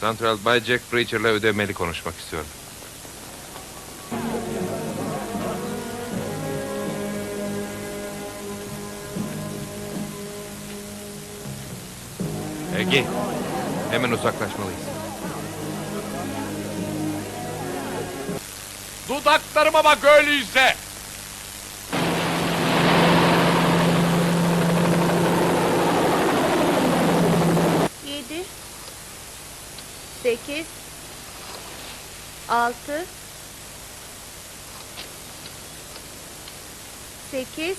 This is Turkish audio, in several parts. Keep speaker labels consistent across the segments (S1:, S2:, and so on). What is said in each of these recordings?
S1: Central Bay Jack Preacher'la ödemeli konuşmak istiyorum. Ege, hemen uzaklaşmalıyız.
S2: Dudaklarıma bak öyleyse.
S3: 8 6 8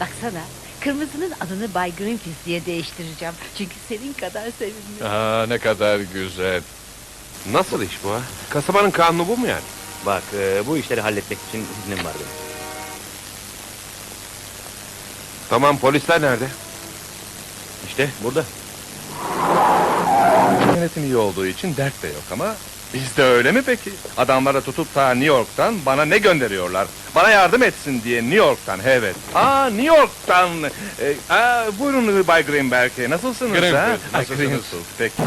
S4: Baksana kırmızının adını Bay Greenpeace diye değiştireceğim. Çünkü senin kadar sevimli.
S2: Aa, ne kadar güzel.
S1: Nasıl iş bu ha? Kasabanın kanunu bu mu yani?
S5: Bak e, bu işleri halletmek için iznim var benim.
S1: Tamam polisler nerede?
S5: İşte burada.
S2: Yönetim iyi olduğu için dert de yok ama bizde öyle mi peki? Adamlara tutup ta New York'tan bana ne gönderiyorlar? Bana yardım etsin diye New York'tan evet. Aa New York'tan. Ee, aa, buyurun Bay Greenberg. Nasılsınız?
S6: Greenfield,
S2: Ha,
S6: nasılsınız?
S2: Greenfield, Peki.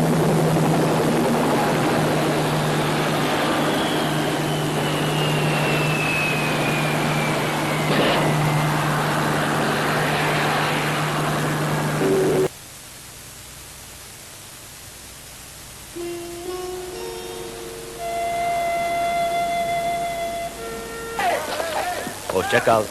S5: Hoşça kal.